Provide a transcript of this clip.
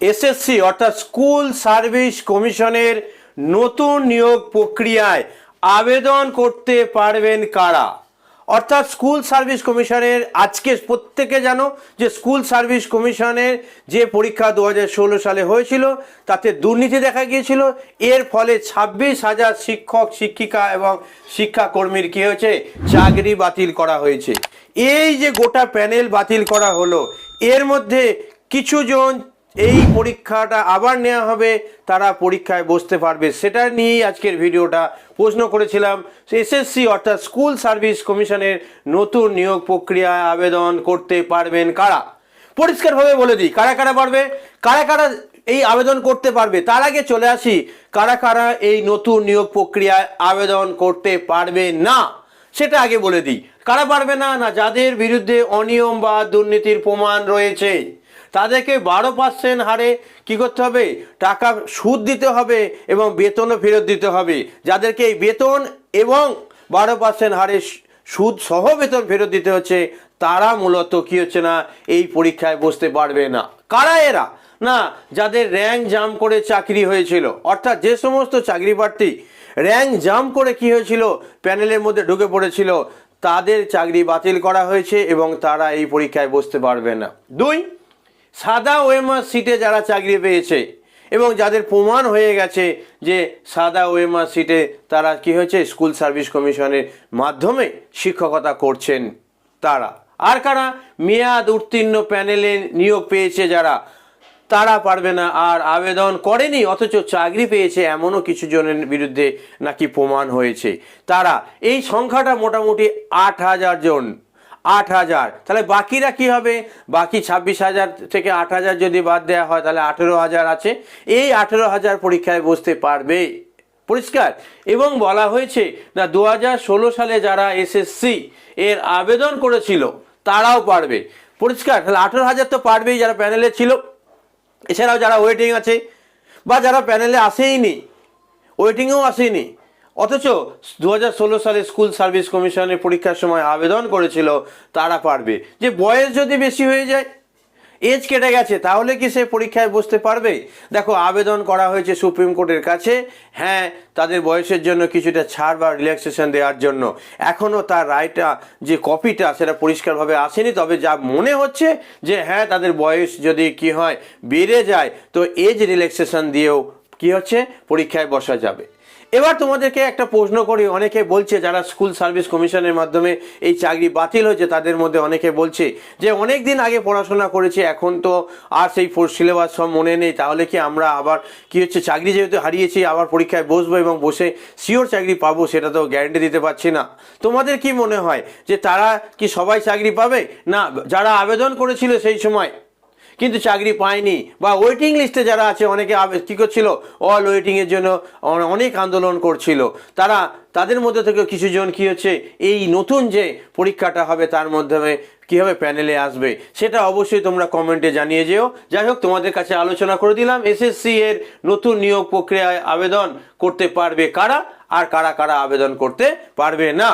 SSC অর্থাৎ school service কমিশনের নতুন নিয়োগ প্রক্রিয়ায় আবেদন করতে পারবেন কারা? অর্থাৎ স্কুল সার্ভিস কমিশনের, আজকে প্রত্যেকে জানো যে স্কুল সার্ভিস কমিশনের যে পরীক্ষা দু হাজার ষোলো সালে হয়েছিল, তাতে দুর্নীতি দেখা গিয়েছিল। এর ফলে ছাব্বিশ হাজার শিক্ষক, শিক্ষিকা এবং শিক্ষাকর্মীর কী হয়েছে? চাকরি বাতিল করা হয়েছে। এই যে গোটা প্যানেল বাতিল করা হলো, এর মধ্যে কিছু জন এই পরীক্ষাটা আবার নেওয়া হবে, তারা পরীক্ষায় বসতে পারবে। সেটা নিয়েই আজকের ভিডিওটা প্রশ্ন করেছিলাম। এসএসসি অর্থাৎ স্কুল সার্ভিস কমিশনের নতুন নিয়োগ প্রক্রিয়ায় আবেদন করতে পারবেন কারা? পরিষ্কারভাবে বলে দিই, কারা কারা পারবে? কারা কারা এই আবেদন করতে পারবে? তার আগে চলে আসি, কারা কারা এই নতুন নিয়োগ প্রক্রিয়ায় আবেদন করতে পারবে না? সেটা আগে বলে দিই, কারা পারবে না? না, যাদের বিরুদ্ধে অনিয়ম বা দুর্নীতির প্রমাণ রয়েছে। তাদেরকে বারো পার্সেন্ট হারে কি করতে হবে? টাকা সুদ দিতে হবে এবং বেতনও ফেরত দিতে হবে। যাদেরকে এই বেতন এবং বারো পার্সেন্ট হারে সুদ সহ বেতন ফেরত দিতে হচ্ছে, তারা মূলত কি হচ্ছে না, এই পরীক্ষায় বসতে পারবে না। কারা এরা? না, যাদের র্যাঙ্ক জাম করে চাকরি হয়েছিল। অর্থাৎ যে সমস্ত চাকরি প্রার্থী র্যাঙ্ক জাম করে কি হয়েছিল, প্যানেলের মধ্যে ঢুকে পড়েছিল, তাদের চাকরি বাতিল করা হয়েছে এবং তারা এই পরীক্ষায় বসতে পারবে না। দুই সাদা ওয়েমার সিটে যারা চাকরি পেয়েছে এবং যাদের প্রমাণ হয়ে গেছে যে সাদা ওয়েমার সিটে তারা কি হয়েছে? স্কুল সার্ভিস কমিশনের মাধ্যমে শিক্ষকতা করছেন তারা। আর কারা? মেয়াদ উত্তীর্ণ প্যানেলে নিয়োগ পেয়েছে যারা, তারা পারবে না আর আবেদন করেনি, অথচ চাকরি পেয়েছে এমনও কিছু জনের বিরুদ্ধে নাকি প্রমাণ হয়েছে। তারা, এই সংখ্যাটা মোটামুটি আট হাজার জন। আট হাজার। তাহলে বাকিরা কি হবে? বাকি ছাব্বিশ হাজার থেকে আট হাজার যদি বাদ দেওয়া হয়, তাহলে আঠেরো হাজার আছে। এই আঠেরো হাজার পরীক্ষায় বসতে পারবে। পরিষ্কার? এবং বলা হয়েছে, না দু সালে যারা এসএসসি এর আবেদন করেছিল, তারাও পারবে। পরিষ্কার? তাহলে আঠেরো হাজার তো পারবেই যারা প্যানেলে ছিল। এছাড়াও যারা ওয়েটিং আছে, বা যারা প্যানেলে আসেইনি ওয়েটিংয়েও আসেনি অথচ দু হাজার ষোলো সালে স্কুল সার্ভিস কমিশনের পরীক্ষার সময় আবেদন করেছিল তারা পারবে। যে বয়স যদি বেশি হয়ে যায়, এজ কেটে গেছে, তাহলে কি সে পরীক্ষায় বসতে পারবে? দেখো, আবেদন করা হয়েছে সুপ্রিম কোর্টের কাছে। হ্যাঁ তাদের বয়সের জন্য কিছুটা ছাড় বা রিল্যাক্সেশন দেওয়ার জন্য। এখনও তার রায়টা, যে কপিটা সেটা পরিষ্কারভাবে আসেনি। তবে যা মনে হচ্ছে যে হ্যাঁ তাদের বয়স যদি কি হয়, বেড়ে যায়, তো এজ রিল্যাক্সেশন দিয়েও কি হচ্ছে? পরীক্ষায় বসা যাবে। এবার তোমাদেরকে একটা প্রশ্ন করি। অনেকে বলছে, যারা স্কুল সার্ভিস কমিশনের মাধ্যমে এই চাকরি বাতিল হয়েছে, তাদের মধ্যে অনেকে বলছে যে অনেক দিন আগে পড়াশোনা করেছি, এখন তো আর সেই সিলেবাস সব মনে নেই, তাহলে কি আমরা আবার, কি হচ্ছে, চাকরি যেহেতু হারিয়েছি, আবার পরীক্ষায় বসবো এবং বসে শিওর চাকরি পাবো, সেটা তো গ্যারেন্টি দিতে পারছি না। তোমাদের কি মনে হয় যে, তারা কি সবাই চাকরি পাবে? না, যারা আবেদন করেছিল সেই সময় কিন্তু চাকরি পায়নি। বা ওয়েটিং লিস্টে যারা আছে, অনেকে কি করছিল? অল ওয়েটিংয়ের জন্য অনেক আন্দোলন করছিল। তারা, তাদের মধ্যে থেকে কিছু জন কি হচ্ছে, এই নতুন যে পরীক্ষাটা হবে, তার মাধ্যমে কীভাবে প্যানেলে আসবে, সেটা অবশ্যই তোমরা কমেন্টে জানিয়ে যেও। যাই হোক, তোমাদের কাছে আলোচনা করে দিলাম এসএসসি এর নতুন নিয়োগ প্রক্রিয়ায় আবেদন করতে পারবে কারা, আর কারা কারা আবেদন করতে পারবে না।